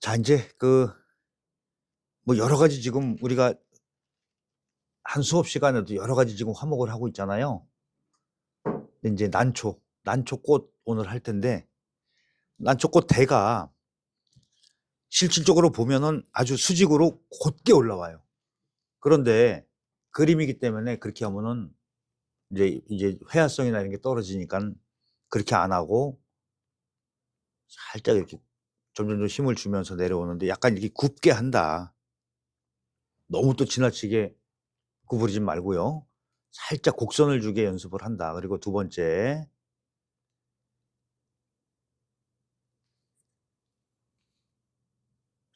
자, 이제 그, 뭐 여러 가지 지금 우리가 한 수업 시간에도 여러 가지 지금 화목을 하고 있잖아요. 이제 난초, 난초꽃 오늘 할 텐데, 난초꽃 대가 실질적으로 보면은 아주 수직으로 곧게 올라와요. 그런데 그림이기 때문에 그렇게 하면은 이제, 이제 회화성이나 이런 게 떨어지니까 그렇게 안 하고 살짝 이렇게 점점 좀 힘을 주면서 내려오는데 약간 이렇게 굽게 한다. 너무 또 지나치게 구부리지 말고요. 살짝 곡선을 주게 연습을 한다. 그리고 두 번째,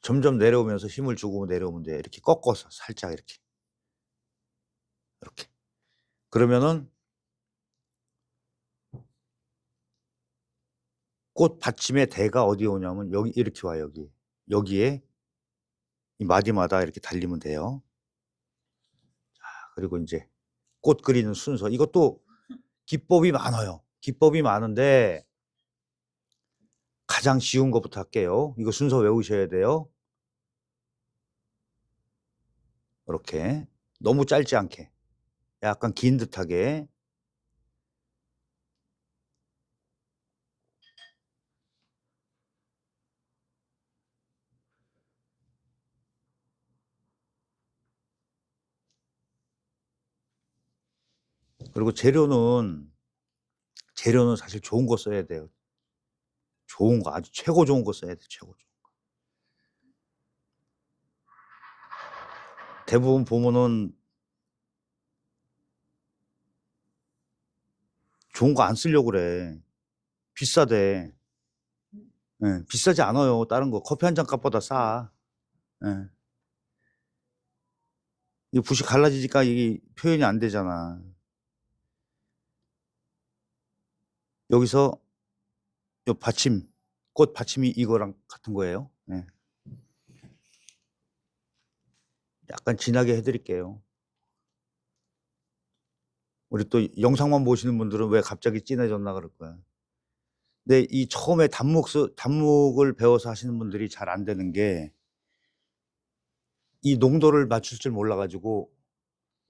점점 내려오면서 힘을 주고 내려오면 돼. 이렇게 꺾어서 살짝 이렇게. 이렇게. 그러면은 꽃 받침의 대가 어디에 오냐면 여기 이렇게 와 여기. 여기에 이 마디마다 이렇게 달리면 돼요. 자, 그리고 이제 꽃 그리는 순서. 이것도 기법이 많아요. 기법이 많은데 가장 쉬운 것부터 할게요. 이거 순서 외우셔야 돼요. 이렇게 너무 짧지 않게 약간 긴 듯하게 그리고 재료는 재료는 사실 좋은 거 써야 돼요. 좋은 거 아주 최고 좋은 거 써야 돼. 최고 좋은 거. 대부분 보면은 좋은 거 안 쓰려고 그래. 비싸대. 예, 비싸지 않아요. 다른 거 커피 한 잔 값보다 싸. 예. 이 붓이 갈라지니까 이게 표현이 안 되잖아. 여기서 요 받침, 꽃 받침이 이거랑 같은 거예요. 예. 약간 진하게 해드릴게요. 우리 또 영상만 보시는 분들은 왜 갑자기 진해졌나 그럴 거야. 근데 이 처음에 단목, 쓰- 단목을 배워서 하시는 분들이 잘 안 되는 게 이 농도를 맞출 줄 몰라가지고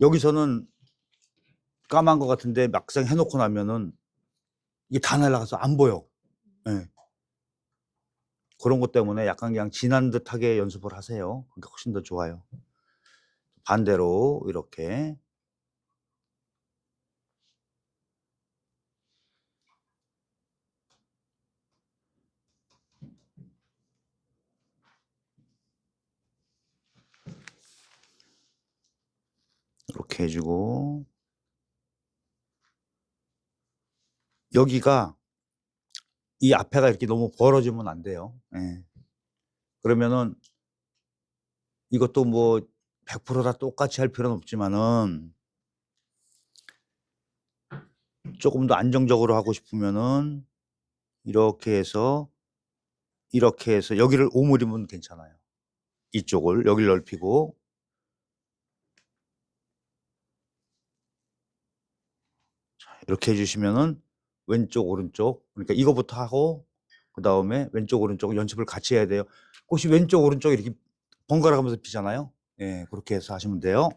여기서는 까만 것 같은데 막상 해놓고 나면은 이게 다 날아가서 안 보여. 예. 그런 것 때문에 약간 그냥 진한 듯하게 연습을 하세요. 그게 훨씬 더 좋아요. 반대로 이렇게 이렇게 해주고 여기가 이 앞에가 이렇게 너무 벌어지면 안 돼요. 예. 그러면은 이것도 뭐 100%다 똑같이 할 필요는 없지만은 조금 더 안정적으로 하고 싶으면은 이렇게 해서 이렇게 해서 여기를 오므리면 괜찮아요. 이쪽을 여기를 넓히고 자, 이렇게 해주시면은 왼쪽 오른쪽 그러니까 이거부터 하고 그 다음에 왼쪽 오른쪽 연습을 같이 해야 돼요. 꽃이 왼쪽 오른쪽 이렇게 번갈아 가면서 피잖아요. 예, 그렇게 해서 하시면 돼요.